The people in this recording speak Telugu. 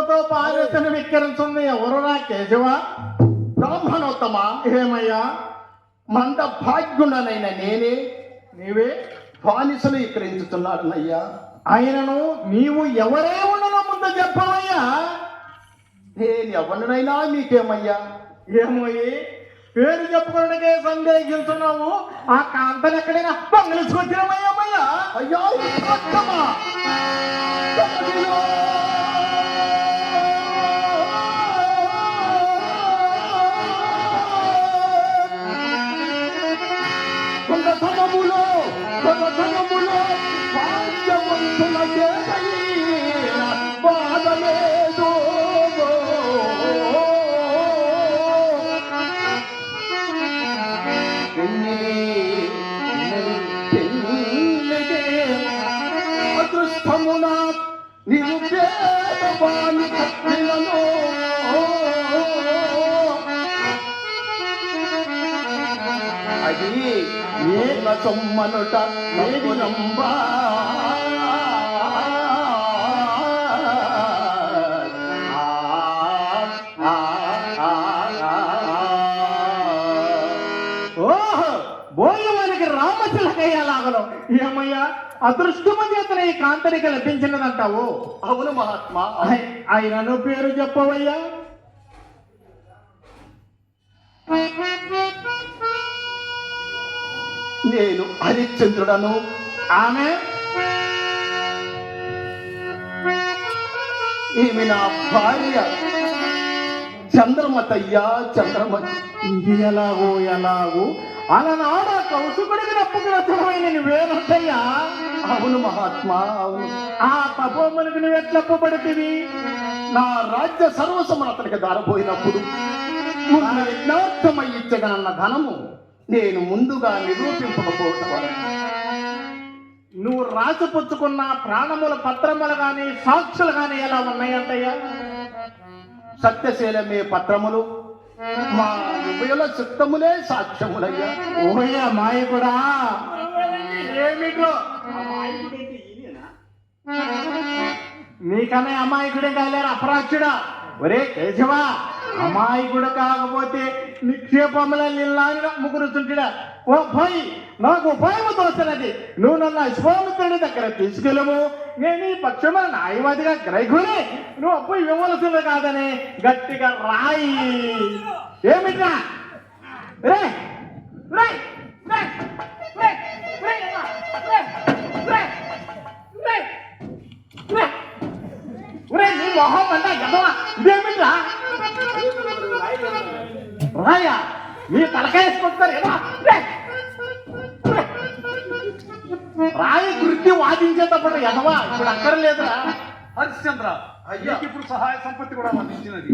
కోపముతో పార్వతిని విక్కిరించింది ఎవరురా కేశవ బ్రాహ్మణోత్తమ? ఏమయ్యా? మంద భాగ్యుడనైన నేనే. నీవే బానిసలు విక్రయించుతున్నాడనయ్యా ఆయనను నీవు ఎవరే ఉండను ముందు చెప్పవయ్యా. నేను ఎవరినైనా నీకేమయ్యా ఏమోయి పేరు చెప్పుకోవడానికే సందేహిస్తున్నావు ఆ కాంతలు ఎక్కడైనా బంగళించుకొచ్చినమయ్యమ్మయ్యా అయ్యా! కులధనములో కులధనములో భాగ్యవంతుల బాధలేదు. అదృష్టమున నిరుపేద బాలు కట్టినలో దేవ సొమ్మనుట మేడినంబా బోయవానికి రామశిలకయ్యేలాగలో ఏమయ్యా అదృష్టము చేతనే ఈ కాంతరిక లభించినదంటావు? అవును మహాత్మా. ఆయనను పేరు చెప్పవయ్యా. నేను హరిశ్చంద్రుడను. ఆమె? ఈమె నా భార్య. చంద్రమతయ్య చంద్రమ ఇది ఎలాగో ఎలాగో అలనాడ కౌసుకుడికి నప్పుకులమైన నువ్వేనంటయ్యా అవును మహాత్మా అవును. ఆ ఎట్లా నువ్వెట్లప్పబడితివి నా రాజ్య సర్వసమును అతనికి దారపోయినప్పుడు యజ్ఞార్థమై ఇచ్చగనన్న ధనము. నేను ముందుగా నిరూపింపకపోవటం నువ్వు రాసిపుచ్చుకున్న ప్రాణముల పత్రములు గాని సాక్షులు గాని ఎలా ఉన్నాయంటయ్యా? సత్యశీలమే పత్రములు మా ఉభయుల చిత్తములే సాక్ష్యములయ్యా. ఓయ్యా మాయకుడా? ఏమిటో? నీకనే అమాయకుడే కాలేరు? అపరాక్షుడా ఒరే కేశవా? అమాయకుడు కాకపోతే నిక్షేపముల నిల్లాని ఓ పోయి నాకు ఉపాయము తోచినది. నువ్వు నన్ను అశ్వామిత్రుడి దగ్గర తీసుకెళ్ళము. నేను ఈ పక్షముల న్యాయవాదిగా గ్రహికుని. నువ్వు అప్పు ఇవ్వవలసింది కాదని. గట్టిగా రాయి. ఏమిట్రా? రే రే రే రే రే రే రే రే రే. నీ మొహం అంట గదవా ఇదేమిట్రా? రాయా నీ తలకాయ వేసుకుంటారు ఎదవా రే! రే! రాయి గురించి వాదించేటప్పుడు ఎదవా ఇప్పుడు అక్కర్లేదురా హరిశ్చంద్ర అయ్యా. నీకు ఇప్పుడు సహాయ సంపత్తి కూడా అందించినది